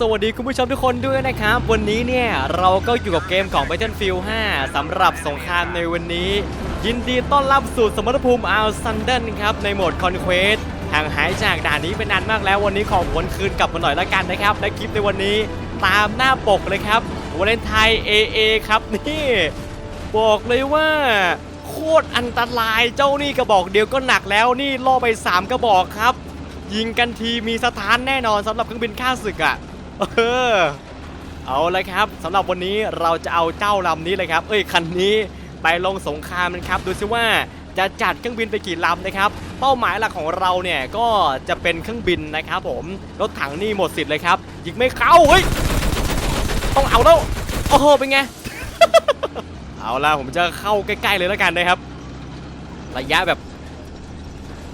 สวัสดีคุณผู้ชมทุกคนด้วยนะครับ วันนี้เนี่ยเราก็อยู่กับเกมของ Battlefield 5 สำหรับสงครามในวันนี้ ยินดีต้อนรับสู่สมรภูมิอัลซันเดนครับในโหมดคอนเควสห่างหายจากด่านนี้ไปนานมากแล้ววันนี้ขอวนคืนกลับมาหน่อยละกันนะครับและคลิปในวันนี้ตามหน้าปกเลยครับวาเลนไทน์ AA ครับนี่บอกเลยว่าโคตรอันตรายเจ้านี่กระบอกเดียวก็หนักแล้วนี่ล่อไป 3 กระบอกครับ ยิงกันทีมีสถานแน่นอนสำหรับเครื่องบินข้าศึกอะ่ะ เออเอาเลยครับสำหรับวันนี้เราจะเอาเจ้าลำนี้เลยครับ เอ้ยคันนี้ไปลงสงครามกันครับ ดูซิว่าจะจัดเครื่องบินไปกี่ลำนะครับ เป้าหมายหลักของเราเนี่ยก็จะเป็นเครื่องบินนะครับ ผมรถถังนี่หมดสิทธิ์เลยครับยิงไม่เข้าเฮ้ยต้องเอาแล้วโอ้โหเป็นไง เอาละผมจะเข้าใกล้ๆเลยแล้วกันนะครับ ระยะแบบ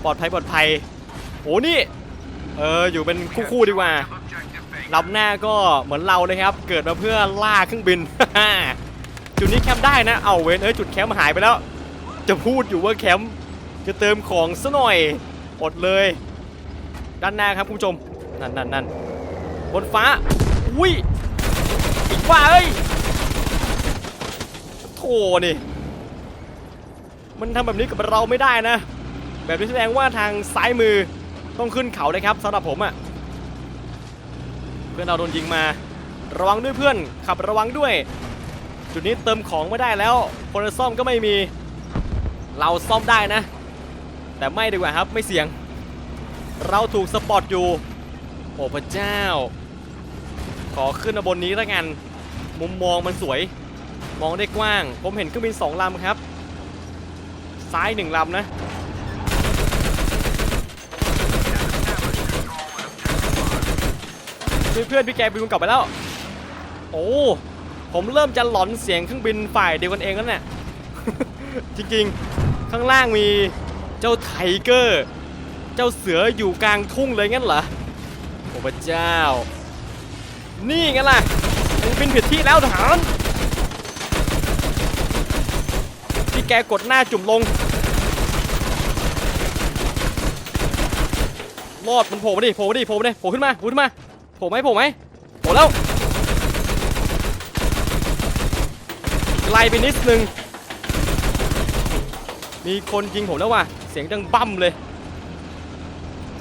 ปลอดภัยปลอดภัยโอ้นี่เอออยู่เป็นคู่ๆดีกว่า ลำหน้าก็เหมือนเราเลยครับ เกิดมาเพื่อล่าเครื่องบิน จุดนี้แคมป์ได้นะ เอาเว้นเอ้ยจุดแคมป์หายไปแล้ว จะพูดอยู่ว่าแคมป์จะเติมของซะหน่อย อดเลย ด้านหน้าครับคุณผู้ชม นั่นนั่นนั่นบนฟ้า อุ้ยอีกว่าเอ้ยโธ่นี่ มันทำแบบนี้กับเราไม่ได้นะ แบบนี้แสดงว่าทางซ้ายมือต้องขึ้นเขาเลยครับสำหรับผมอะ่ะ พื่อนเราโดนยิงมา ระวังด้วยเพื่อน ขับระวังด้วย จุดนี้เติมของไม่ได้แล้วคนจะซ่อมก็ไม่มี เราซ่อมได้นะ แต่ไม่ดีกว่าครับไม่เสี่ยง เราถูกสปอตอยู่ โอ้พระเจ้า ขอขึ้นมาบนนี้ล้วกัน มุมมองมันสวย มองได้กว้าง ผมเห็นเครื่องบินสองลำครับ ซ้ายหนึ่งลำนะ เพื่อนๆพี่แกบินกลับไปแล้ว โอ้ผมเริ่มจะหลอนเสียงเครื่องบินฝ่ายเดียวกันเองแล้วเนี่ยจริงๆ ข้างล่างมีเจ้าไทเกอร์ เจ้าเสืออยู่กลางทุ่งเลยงั้นเหรอโอ้พระเจ้า นี่ไงล่ะมันบินผิดที่แล้วทหารพี่แกกดหน้าจุ่มลงรอดมันโผล่มาดิโผล่มาดิโผล่มาดิโผล่ขึ้นมาโผล่ขึ้นมา ผล่ไหมผล่ไหมโผล่แล้วไกลไปนิดนึง มีคนยิงผมแล้วว่ะ เสียงดังบั้มเลย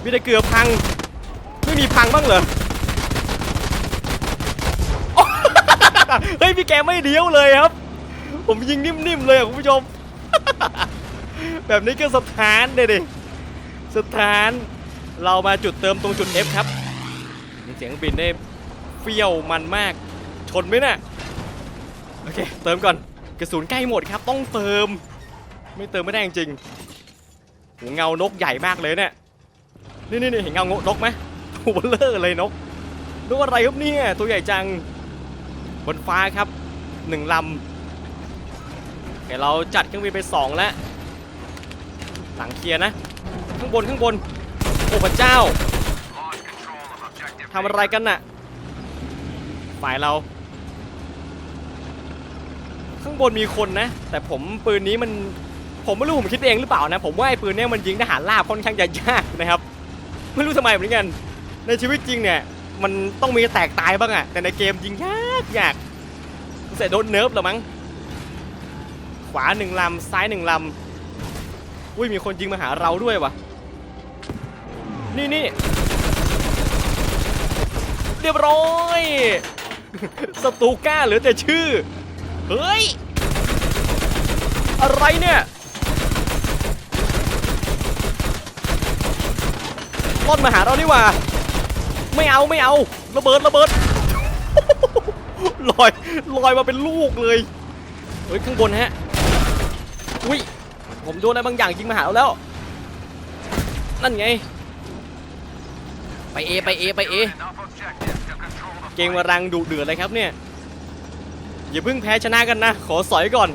มีแต่เกือบพัง ไม่มีพังบ้างเหรอ เฮ้ยพี่แกไม่เลี้ยวเลยครับ ผมยิงนิ่มๆเลยคุณผู้ชม แบบนี้ก็สถานเลยดิสถาน เรามาจุดเติมตรงจุด F ครับ เสียงบินได้เฟี้ยวมันมาก ชนไหมน่ะโอเค เติมก่อนกระสุนใกล้หมดครับ ต้องเติม ไม่เติมไม่ได้จริงๆโหเงานกใหญ่มากเลยเนี่ยนี่นี่เห็นเงานกไหมตัวเบลอเลยนกนกอะไรครับเนี่ยตัวใหญ่จังบนฟ้าครับหนึ่งลำเดี๋ยวเราจัดเครื่องบินไปสองแล้วหลังเคลียร์นะ ข้างบนข้างบนโอ้พระเจ้า ทำอะไรกันน่ะ ฝ่ายเรา ข้างบนมีคนนะ แต่ผมปืนนี้มัน ผมไม่รู้ผมคิดเองหรือเปล่านะ ผมว่าไอ้ปืนเนี้ยมันยิงทหารราบค่อนข้างจะยากนะครับ ไม่รู้ทำไมเหมือนกัน ในชีวิตจริงเนี่ย มันต้องมีแตกตายบ้างอะแต่ในเกมยิงยากยากเสร็จโดนเนิร์ฟแล้วมั้ง ขวาหนึ่งลำซ้ายหนึ่งลำอุ้ยมีคนยิงมาหาเราด้วยวะนี่นี่ รียบร้อยสตูก้าเหลือแต่ชื่อ เฮ้ย อะไรเนี่ยล่อนมาหาเราดีกว่า ไม่เอาไม่เอาระเบิดระเบิดลอยลอยมาเป็นลูกเลยเฮ้ยข้างบนฮะอุ้ยผมโดนอะไรบางอย่างยิงมาหาเราแล้ว นั่นไง ไปเอไปเอไปเอ เกมมารังดุเดือดเลยครับเนี่ยอย่าเพิ่งแพ้ชนะกันนะ ขอสอยก่อน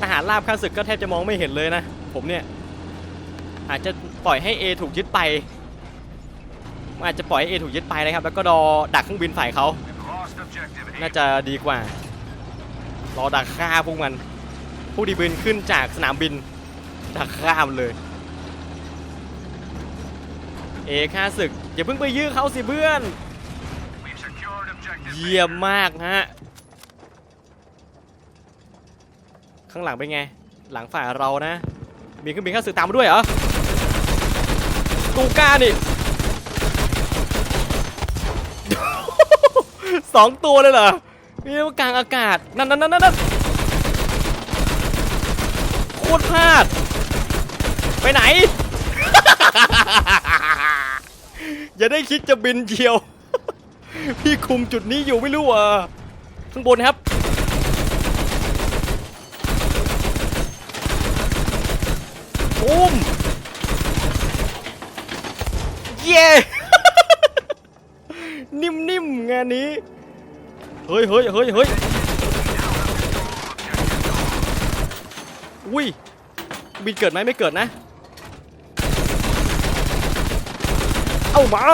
ทหารราบข้าศึกก็แทบจะมองไม่เห็นเลยนะ ผมเนี่ย อาจจะปล่อยให้ A ถูกยึดไปอาจจะปล่อยให้ A ถูกยึดไปนะครับ แล้วก็รอดักเครื่องบินฝ่ายเขาน่าจะดีกว่า รอดักฆ่าพวกมัน ผู้ดีบินขึ้นจากสนามบิน ดักฆ่ามันเลย เอฆ่าศึก อย่าเพิ่งไปยื้อเขาสิเพื่อน เยี่ยมมากฮะ ข้างหลังเป็นไง หลังฝ่ายเรานะ มีเครื่องบินข้าศึกตามมาด้วยเหรอ ตูก้านี่ สองตัวเลยเหรอมีกลางอากาศ นั่นนั่นนั่นนั่นโคตรพลาด ไปไหน อย่าได้คิดจะบินเชียว พี่คุมจุดนี้อยู่ไม่รู้อะข้างบนครับ ปุ้ม เย้นิ่มๆ งานนี้ เฮ้ยเฮ้ยเฮ้ยเฮ้ยอุ้ย บินเกิดไหมไม่เกิดนะ เอามา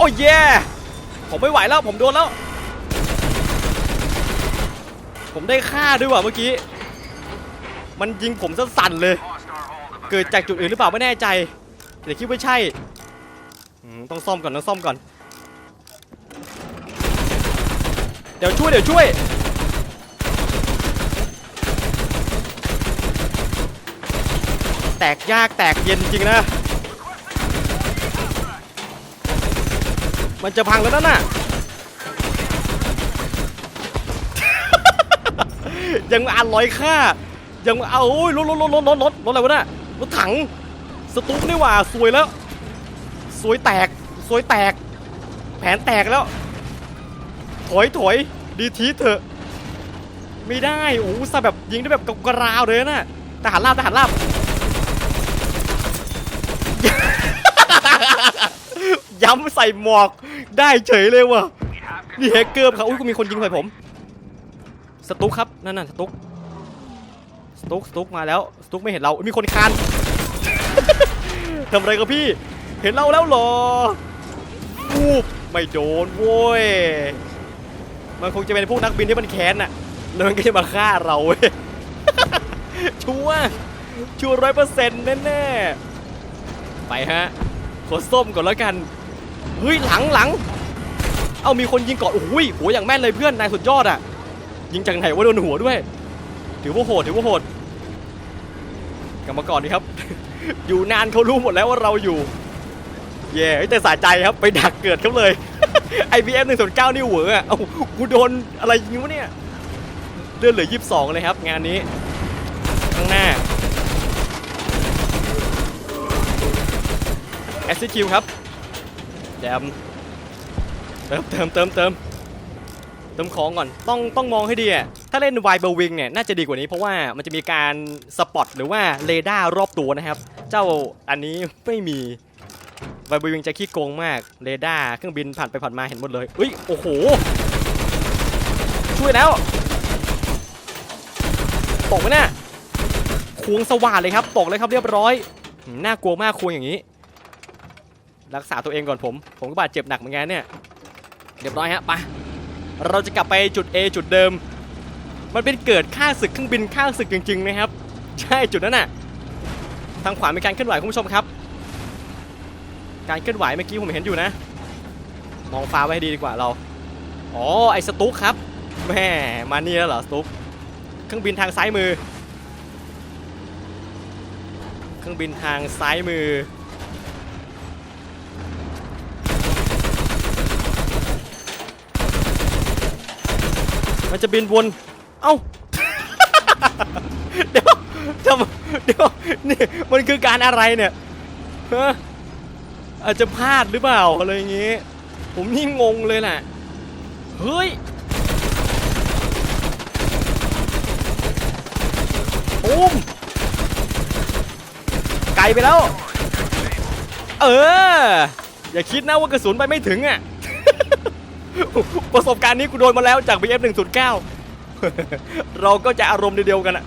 อ้ยแย่ผมไม่ไหวแล้วผมโดนแล้ว ผมได้ฆ่าด้วยว่ะเมื่อกี้ มันยิงผมสั่นๆเลย เกิดจากจุดอื่นหรือเปล่าไม่แน่ใจ แต่คิดว่าใช่ ต้องซ่อมก่อนต้องซ่อมก่อน เดี๋ยวช่วยเดี๋ยวช่วย แตกยากแตกเย็นจริงนะ มันจะพังแล้วนั่นน่ะ ยังมาอ่านร้อยค่า ยังมาเอาโอ้ยรถรถรถรถรถรถรถอะไรวะน่ะรถถัง สตูปนี่หว่าสวยแล้ว สวยแตก สวยแตก แผนแตกแล้ว ถอยถอยดีทีเถอะ ไม่ได้ โอ้ซะแบบยิงได้แบบกระราวเลยนะทหารราบทหารราบ ย้ำใส่หมอกได้เฉยเลยว่ะนี่แฮกเกอร์ครับอุ้ยกูมีคนยิงใส่ผม สตุ๊กครับนั่นน่ะสตุ๊กสตุ๊กสตุ๊กมาแล้วสตุ๊กไม่เห็นเราอุ๊ยมีคนคานทำอะไรกับพี่ เห็นเราแล้วหรออูบไม่โดนโว้ยมันคงจะเป็นพวกนักบินที่มันแค้นน่ะแล้วมันก็จะมาฆ่าเราเว้ยชัวชัวร้อยเปอร์เซ็นต์แน่ๆไปฮะขอส้มก่อนแล้วกัน เฮ้ยหลังหลังเอามีคนยิงก่อนโอ้ยหัวอย่างแม่นเลยเพื่อนนายสุดยอดอะ ยิงจากไหนว่าโดนหัวด้วย ถือว่าโหดถือว่าโหดกลับมาก่อนดีครับ อยู่นานเขารู้หมดแล้วว่าเราอยู่เย่แต่สาใจครับไปดักเกิดเขาเลย IBM 109นี่เหวอะเอ้ากูโดนอะไรยิงวะเนี่ยเลือดเหลือ 22 เลยครับ งานนี้ ข้างหน้า SCQ ครับ แจมเติมเติมเติมเติมเติมของก่อนต้องต้องมองให้ดีอะถ้าเล่นไวเบอร์วิงเนี่ยน่าจะดีกว่านี้เพราะว่ามันจะมีการสปอตหรือว่าเรดาร์รอบตัวนะครับ เจ้าอันนี้ไม่มีไวเบอร์วิงจะขี้โกงมากเรดาร์เครื่องบินผ่านไปผ่านมาเห็นหมดเลยอุ้ยโอ้โหช่วยแล้วตกไหมน่ะควงสว่านเลยครับตกเลยครับเรียบร้อยน่ากลัวมากควงอย่างนี้ รักษาตัวเองก่อนผม ผมก็บาดเจ็บหนักเหมือนกันเนี่ยเรียบร้อยฮะไปเราจะกลับไปจุด A จุดเดิม มันเป็นเกิดค่าศึกเครื่องบินค่าศึกจริง ๆ นะครับ ใช่จุดนั้นน่ะทางขวามีการเคลื่อนไหวคุณผู้ชมครับ การเคลื่อนไหวเมื่อกี้ผมเห็นอยู่นะ มองฟ้าไว้ให้ดีดีกว่าเราอ๋อไอ้สตุ๊กครับแม่มานี่แล้วเหรอสตุ๊กเครื่องบินทางซ้ายมือ เครื่องบินทางซ้ายมือ มันจะบินวน เอ้า เดี๋ยวทำเดี๋ยวนี่มันคือการอะไรเนี่ยฮะอาจจะพลาดหรือเปล่าอะไรอย่างงี้ ผมนี่งงเลยแหละเฮ้ยอุ้มไกลไปแล้ว เออ อย่าคิดนะว่ากระสุนไปไม่ถึงอะ ประสบการณ์นี้กูโดนมาแล้วจาก BF 109 เราก็จะอารมณ์เดียวกันอะ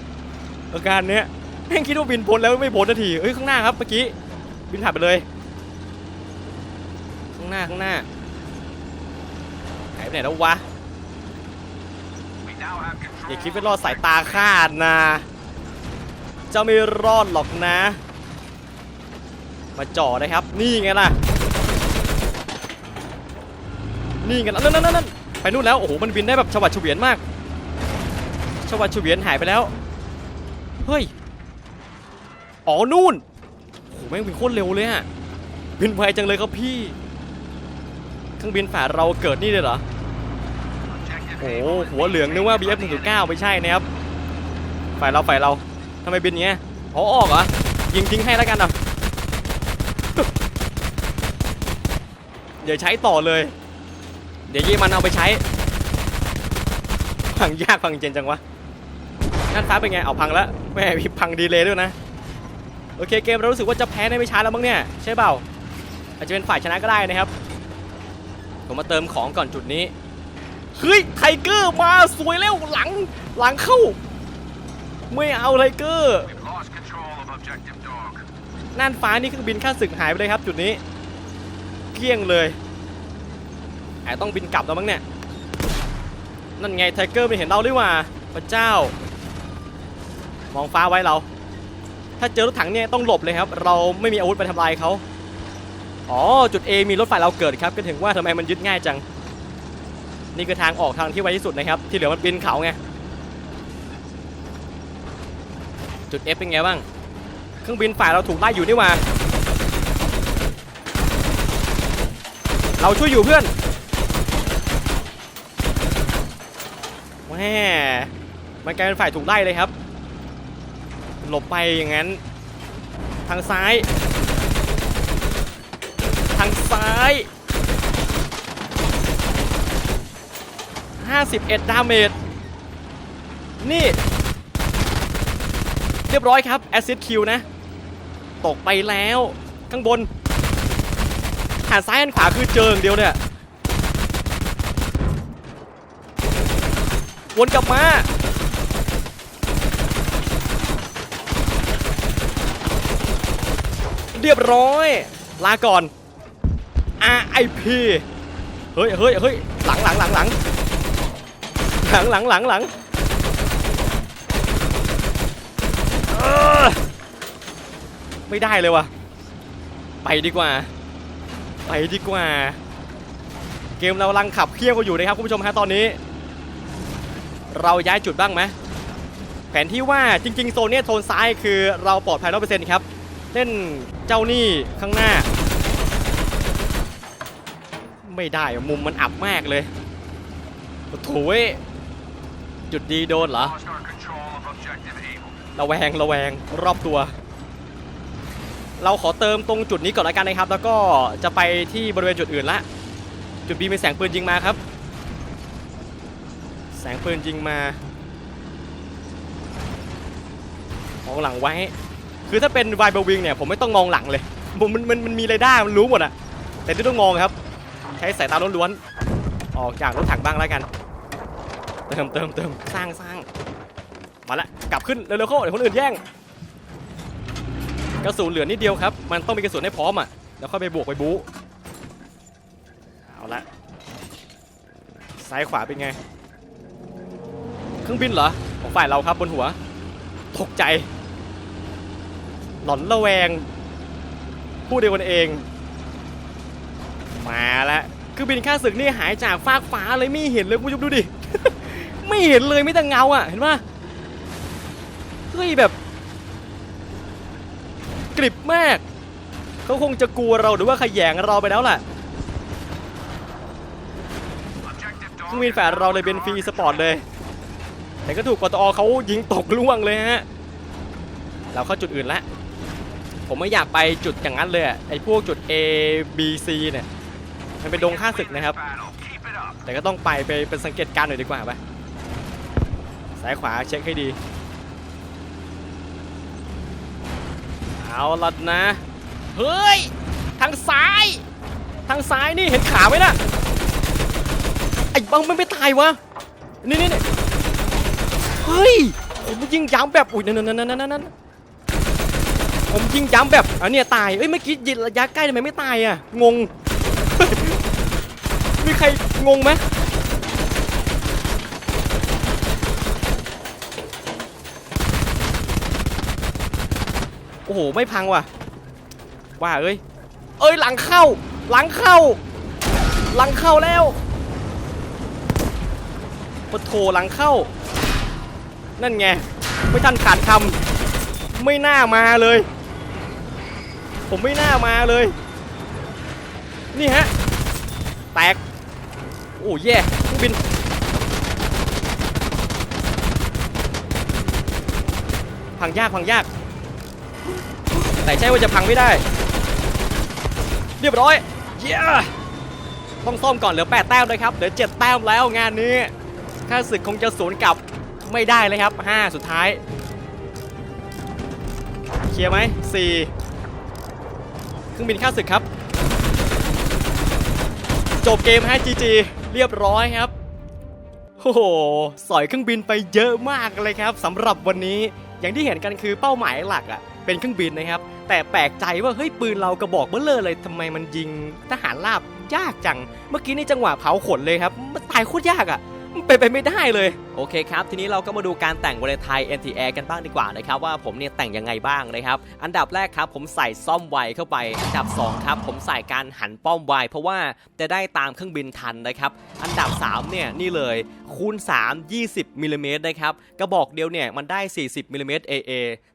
อาการเนี้ยแม่งคิดว่าบินพ้นแล้วไม่พ้นนทีเอ้ยข้างหน้าครับเมื่อกี้บินผ่านไปเลย ข้างหน้าข้างหน้าหายไปไหนแล้ววะอย่าคิดว่ารอดสายตาข้านะเจ้าไม่รอดหรอกนะ มาจ่อนะครับ นี่ไงล่ะ นี่ไงนั่นนั่นนั่นนั่นไปนู่นแล้วโอ้โหมันบินได้แบบชวัดเฉวียนมากชวัดเฉวียนหายไปแล้วเฮ้ยอ๋อนู่นโอ้โหแม่งบินโคตรเร็วเลยฮะบินไวจังเลยครับพี่เครื่องบินฝ่าเราเกิดนี่เลยเหรอโอ้โหหัวเหลืองนึกว่า BF 1.9ไม่ใช่นะครับฝ่ายเราฝ่ายเราทำไมบินเงี้ยอ๋อออกเหรอยิงทิ้งให้แล้วกันอะเดี๋ยวใช้ต่อเลย เดี๋ยวยี่มันเอาไปใช้พังยากพังเจนจังวะนั่นฟ้าเป็นไงเอาพังแล้วแม่มีพังดีเลยด้วยนะโอเคเกมเรารู้สึกว่าจะแพ้ในไม่ช้าแล้วมั้งเนี่ยใช่เปล่าอาจจะเป็นฝ่ายชนะก็ได้นะครับ ผมมาเติมของก่อนจุดนี้เฮ้ยไทเกอร์มาสวยแล้วหลังหลังเข้า ไม่เอาไทเกอร์ We've lost control of objective dog. น่านฟ้านี่เครื่องบินค่าศึกหายไปเลยครับจุดนี้ เกลี้ยงเลย แอาจต้องบินกลับแล้วมั้งเนี่ย นั่นไงไทเกอร์ไม่เห็นเราด้วยว่าพระเจ้า มองฟ้าไว้เรา ถ้าเจอรถถังเนี่ยต้องหลบเลยครับ เราไม่มีอาวุธไปทำลายเขาอ๋อ จุด A มีรถไฟเราเกิดครับก็ถึงว่าทำไมมันยึดง่ายจัง นี่คือทางออกทางที่ไวที่สุดนะครับ ที่เหลือมันปีนเขาไง จุด F เป็นไงบ้าง เครื่องบินฝ่ายเราถูกไล่อยู่นี่ว่าเราช่วยอยู่เพื่อน ม่มันกลายเป็นฝ่ายถูกไล่เลยครับ หลบไปอย่างนั้น ทางซ้าย ทางซ้าย 51 ดาเมจ นี่ เรียบร้อยครับ แอซิดคิวนะ ตกไปแล้ว ข้างบนหันซ้ายหันขวาคือเจออย่างเดียวเนี่ย วนกลับมาเรียบร้อย ลาก่อน RIP เฮ้ยเฮ้ยเฮ้ยหลังหลังหลังหลังหลังหลังหลังหลังไม่ได้เลยว่ะไปดีกว่า ไปดีกว่า เกมเรากำลังขับเคี่ยวกันอยู่นะครับคุณผู้ชมฮะตอนนี้ เราย้ายจุดบ้างไหมแผนที่ว่าจริงๆโซนเนี้ยโซนซ้ายคือเราปลอดภัยร้อยเปอร์เซ็นต์ครับ เล่นเจ้านี่ข้างหน้า ไม่ได้มุมมันอับมากเลยโถุยจุดดีโดนเหรอ Lost our control of objective Able. ระแวงระแวงรอบตัว เราขอเติมตรงจุดนี้ก่อนละกันนะครับ แล้วก็จะไปที่บริเวณจุดอื่นละ จุดบีมีแสงปืนยิงมาครับ แสงปืนยิงมามองหลังไว้ คือถ้าเป็นไวเบลวิงเนี่ยผมไม่ต้องมองหลังเลยมันมันมันมันมีเรดาร์มันรู้หมดอะแต่ที่ต้องมองครับ ใช้สายตาล้วนๆออกจากรถถังบ้างแล้วกัน เติมเติมเติมสร้างสร้างมาละกลับขึ้นเร็วๆเข้าเดี๋ยวคนอื่นแย่งกระสุนเหลือนิดเดียวครับ มันต้องมีกระสุนให้พร้อมอะแล้วค่อยไปบวกไปบู๊เอาละซ้ายขวาเป็นไง เครื่องบินเหรอของฝ่ายเราครับบนหัว ตกใจ หลอนระแวง พูดเดียวกันเอง มาแล้วเครื่องบินข้าศึกนี่หายจากฟากฟ้าเลยไม่เห็นเลยคุณผู้ชมดูดิ ไม่เห็นเลยไม่แต่เงาอะ เห็นปะเฮ้ยแบบกริบมาก เขาคงจะกลัวเราหรือว่าขยงเราไปแล้วแหละเครื่องบินแฝดเราเลยเป็นฟรีสปอร์ตเลย แต่ก็ถูกกตอเขายิงตกล่วงเลยฮะเราเข้าจุดอื่นละผมไม่อยากไปจุดอย่างนั้นเลยไอ้พวกจุด A B C เนี่ยมันเป็นดงค่าศึกนะครับ แต่ก็ต้องไปไปเป็นสังเกตการณ์หน่อยดีกว่าไปซ้ายขวาเช็คให้ดี เอาละนะ เฮ้ย ทางซ้าย ทางซ้ายนี่เห็นขาไหมนะไอ้บังมันไม่ตายวะ นี่นี่นี่ ฮ้ย ผมยิงย้ำแบบอุ้ยนั่นนั่นนั่นนั่นนั่นผมยิงย้ำแบบอันเนี้ยตายเอ้ยเมื่อกี้ยิงระยะใกล้ทำไมไม่ตายอะงง มีใครงงไหมโอ้โห ไม่พังว่ะ ว่าเอ้ย เอ้ยหลังเข้า หลังเข้า หลังเข้าแล้วปะโถหลังเข้า นั่นไง ไม่ทันขาดคำไม่น่ามาเลย ผมไม่น่ามาเลย นี่ฮะ แตก โอ้แย่เครื่องบิน พังยากพังยาก แต่ใช่ว่าจะพังไม่ได้ เรียบร้อย เย้ต้องซ่อมก่อนเหลือ 8 แต้มเลยครับ เหลือ 7 แต้มแล้วงานนี้ ค่าศึกคงจะสวนกลับ ไม่ได้เลยครับ 5 สุดท้าย เคลียร์ไหม4เครื่องบินค่าศึกครับ จบเกมฮะ GG เรียบร้อยครับโอ้โหสอยเครื่องบินไปเยอะมากเลยครับสำหรับวันนี้อย่างที่เห็นกันคือเป้าหมายหลักอะ่ะเป็นเครื่องบินนะครับ แต่แปลกใจว่าเฮ้ยปืนเรากระบอกเบ้อเลอเลยทำไมมันยิงทหารราบยากจัง เมื่อกี้นี่จังหวะเผาขนเลยครับมันตายโคตรยากอะ่ะ เป็นไปไม่ได้เลย โอเคครับ ทีนี้เราก็มาดูการแต่งวาเลนไทน์ NTR กันบ้างดีกว่านะครับ ว่าผมเนี่ยแต่งยังไงบ้างนะครับ อันดับแรกครับผมใส่ซ่อมไวเข้าไป อันดับ 2 ครับ ผมใส่การหันป้อมไวเพราะว่าจะได้ตามเครื่องบินทันนะครับ อันดับ 3 เนี่ยนี่เลยคูณ 3 20มิลลิเมตรนะครับกระบอกเดียวเนี่ยมันได้ 40มิลลิเมตร AA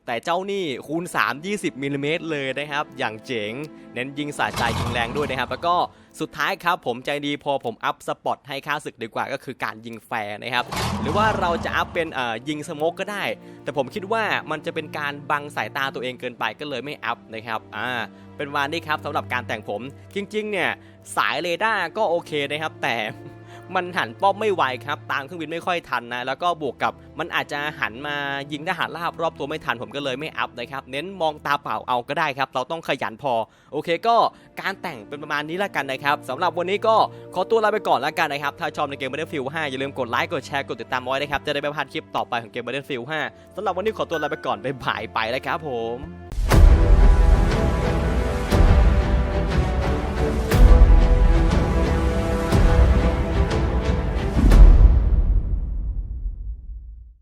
แต่เจ้านี่คูณ 3 20มิลลิเมตรเลยนะครับ อย่างเจ๋ง เน้นยิงสาใจยิงแรงด้วยนะครับ แล้วก็ สุดท้ายครับผมใจดีพอผมอัพสปอตให้ค่าศึกดีกว่าก็คือการยิงแฟร์นะครับ หรือว่าเราจะอัพเป็นเอ่อยิงสโมกก็ได้ แต่ผมคิดว่ามันจะเป็นการบังสายตาตัวเองเกินไปก็เลยไม่อัพนะครับอ่าเป็นวานนี่ครับสำหรับการแต่งผมจริงๆเนี่ยสายเรดาร์ก็โอเคนะครับแต่ มันหันป้อมไม่ไวครับตามเครื่องบินไม่ค่อยทันนะแล้วก็บวกกับมันอาจจะหันมายิงทหารราบรอบตัวไม่ทันผมก็เลยไม่อัพนะครับเน้นมองตาเปล่าเอาก็ได้ครับเราต้องขยันพอ โอเคก็การแต่งเป็นประมาณนี้ละกันนะครับสำหรับวันนี้ก็ขอตัวลาไปก่อนละกันนะครับถ้าชอบในเกม Battlefield 5อย่าลืมกดไลค์กดแชร์กดติดตามไว้นะครับจะได้ไม่พลาดคลิปต่อไปของเกม Battlefield 5สำหรับวันนี้ขอตัวลาไปก่อนบ๊ายบายไปแล้วครับผม